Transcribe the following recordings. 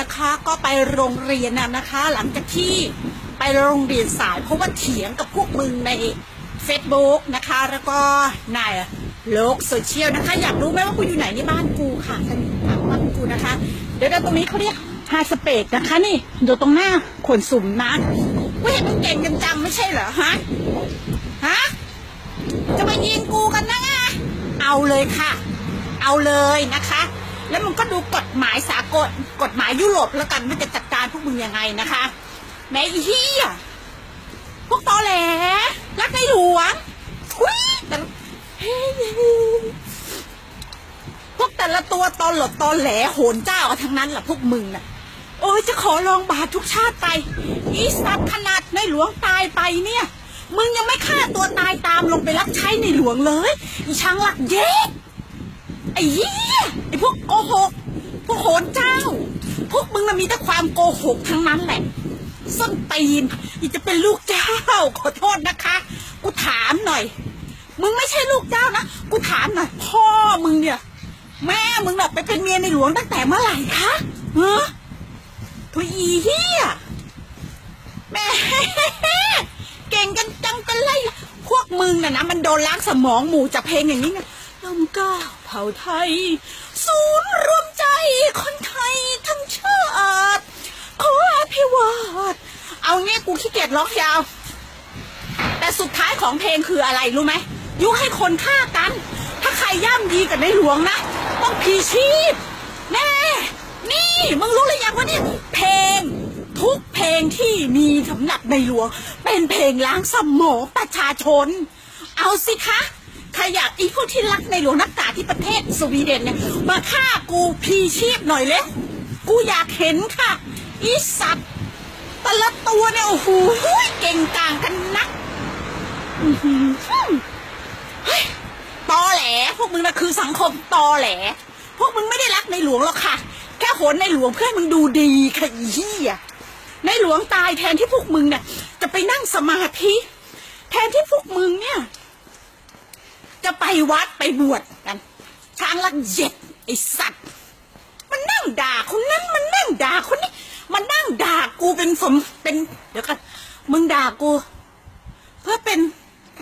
นะคะก็ไปโรงเรียนน่ะนะคะ หลังจากที่ไปโรงเรียนสายเพราะว่าเถียงกับพวกมึงใน Facebook นะคะ แล้วก็ในโลกโซเชียลนะคะ อยากรู้ไหมว่ากูอยู่ไหนนี่บ้านกูค่ะท่านถามบ้านกูนะคะ เดี๋ยวตรงนี้เขาเรียกฮาสเปกนะคะนี่อยู่ตรงหน้าขนสุ่มนะกูเห็นมึงเก่งกันจังไม่ใช่เหรอฮะฮะจะมายิงกูกันนะเอาเลยค่ะ เอาเลยนะคะ แล้วมันก็ดูกฎหมายส กลกฎหมายยุโรปแล้วกันว่าจะจัดการพวกมึงยังไงนะคะ แม่อีเหี้ยพวกตอแหลรักในหลวงทุยแต่พวกแต่ละตัวตอหลดตอแหลโหนเจ้าทั้งนั้นแหละพวกมึงน่ะ โอ้ยจะขอลองบาททุกชาติไปอีสัตว์ขนาดในหลวงตายไปเนี่ย มึงยังไม่ฆ่าตัวตายตามลงไปรับใช้ในหลวงเลยอีช้างหลักเย้ไอ้เหี้ยไอ้พวกโกหก กโหนเจ้า พวกมึงน่ะมีแต่ความโกหกทั้งนั้นแหละ ส้นตีนอีจะเป็นลูกเจ้า ขอโทษนะคะ กูถามหน่อย มึงไม่ใช่ลูกเจ้านะ กูถามหน่อย พ่อมึงเนี่ย แม่มึงน่ะไปเป็นเมียในหลวงตั้งแต่เมื่อไหร่คะเฮ้อทุยอีเหี้ยแม่เก่งกันจังกันเลยพวกมึงน่ะนะมันโดนล้างสมองหมู่จากเพลงอย่างนี้ไงลำก้าเผ่าไทย ศูนย์รวม คนไทยทั้งชาติขออภิวาทเอางี้กูขี้เกียจร้องยาว แต่สุดท้ายของเพลงคืออะไรรู้ไหมยุให้คนฆ่ากัน ถ้าใครย่ำยีกับในหลวงนะ ต้องพีชีพ แน่ นี่ มึงรู้หรือยังว่านี่เพลง ทุกเพลงที่มีสำหรับในหลวง เป็นเพลงล้างสมองประชาชน เอาสิคะ ใครอยากอีพวกที่รักในหลวงนักกาที่ประเทศสวีเดนเนี่ยมาฆ่ากูพีชีพหน่อยเลยกูอยากเห็นค่ะอีสัตว์แต่ละตัวเนี่ยโอ้โหเก่งกางกันนักอื้อหือเฮ้ยตอแหล พวกมึงนะคือสังคมตอแหล พวกมึงไม่ได้รักในหลวงหรอกค่ะ แค่โหนในหลวงเพื่อมึงดูดีค่ะอีเหี้ยในหลวงตายแทนที่พวกมึงเนี่ยจะไปนั่งสมาธิ แทนที่พวกมึงเนี่ย จะไปวัดไปบวชกันช้างลักเย็ดไอสัตว์ มันนั่งด่าคนนั้นมันนั่งด่าคนนี้มันนั่งด่ากูเป็นสมเป็นเดี๋ยวกันมึงด่ากู เพื่อเป็น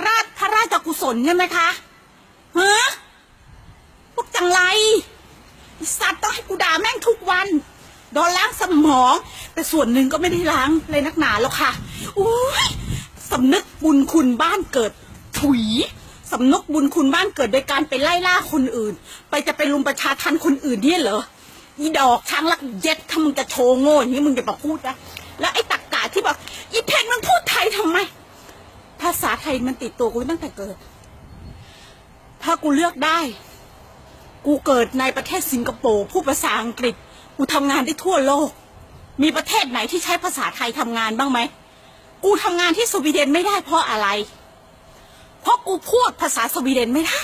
ราชพระราชกุศลใช่ไหมคะฮะพวกจังไรสัตว์ต้องให้กูด่าแม่งทุกวันโดนล้างสมอง แต่ส่วนหนึ่งก็ไม่ได้ล้างเลยนักหนาแล้วค่ะอุ้ยสำนึกบุญคุณบ้านเกิดถุย สำนึกบุญคุณบ้านเกิดโดยการไปไล่ล่าคนอื่น ไปจะไปรุมประชาทันคนอื่นเนี่ยเหรออีดอกช้างลักเย็ดถ้ามึงจะโชว์โง่อย่างนี้มึงจะมาพูดนะแล้วไอ้ตักกาที่บอกอีเพนมันพูดไทยทำไม ภาษาไทยมันติดตัวกูตั้งแต่เกิด ถ้ากูเลือกได้ กูเกิดในประเทศสิงคโปร์พูดภาษาอังกฤษกูทำงานได้ทั่วโลก มีประเทศไหนที่ใช้ภาษาไทยทำงานบ้างไหมกูทำงานที่สวีเดนไม่ได้เพราะอะไร เพราะกูพูดภาษาสวีเดนไม่ได้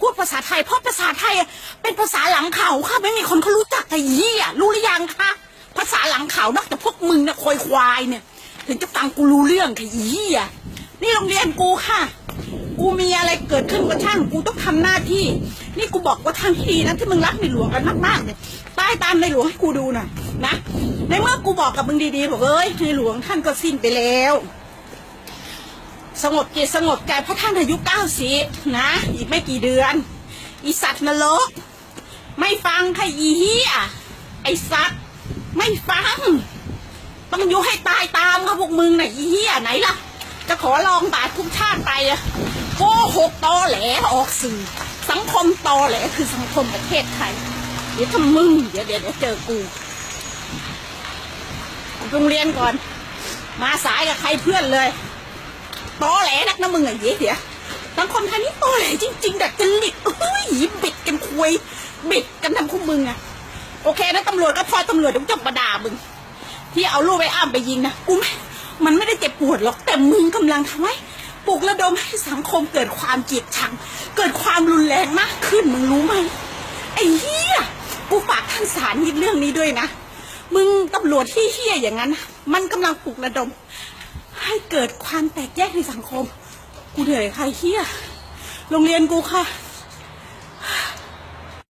พูดภาษาไทย เพราะภาษาไทยเป็นภาษาหลังเขาค่ะไม่มีคนเขารู้จักแต่ยี่อะรู้หรือยังคะภาษาหลังเขานอกจากพวกมึงนะคอยควายเนี่ย ถึงจะฟังกูรู้เรื่องค่ะยี่อะนี่โรงเรียนกูค่ะ กูมีอะไรเกิดขึ้นก็ช่างกูต้องทำหน้าที่ นี่กูบอกว่าทางที่ดีนะที่มึงรักในหลวงกันมากๆเนี่ยใต้ตามในหลวงให้กูดูหน่อยนะในเมื่อกูบอกกับมึงดีๆบอกเอ้ยในหลวงท่านก็สิ้นไปแล้ว สงบจิตสงบใจเพราะท่านอายุเก้าสิบนะ อีกไม่กี่เดือน อีสัตว์นรก ไม่ฟังใค่ะอีเหี้ยไอสัตว์ไม่ฟัง ต้องอยู่ให้ตายตามค่ะพวกมึงน่ะอีเหี้ยไหนล่ะ จะขอลองบาททุกชาติไปอะโกหกตอแหลออกสื่อ สังคมตอแหลคือสังคมประเทศไทยเดี๋ยวถ้ามึง เดี๋ยวเดี๋ยวเจอกูโรงเรียนก่อน มาสายกับใครเพื่อนเลย ตอแหลนักนะมึงไอ้เหี้ยเดี๋ยวังคมไทยนี่ตอแหลจริง ๆ ดัดจริตเฮ้ยบิดกันคุยบิดกันทำคู่มึงอะโอเคนะตำรวจก็พอตำรวจเดี๋ยวจะมาด่ามึง ที่เอาลูกไปอ้ามไปยิงนะกูไม่มันไม่ได้เจ็บปวดหรอกแต่มึงกำลังทำให้ปลุกระดมให้สังคมเกิดความเกลียดชัง เกิดความรุนแรงมากขึ้นมึงรู้ไหมไอ้เหี้ยกูฝากท่านสารยิดเรื่องนี้ด้วยนะ มึงตำรวจที่เหี้ยอย่างนั้น มันกำลังปลุกระดม ให้เกิดความแตกแยกในสังคม กูเหนื่อยใครเฮียโรงเรียนกูค่ะ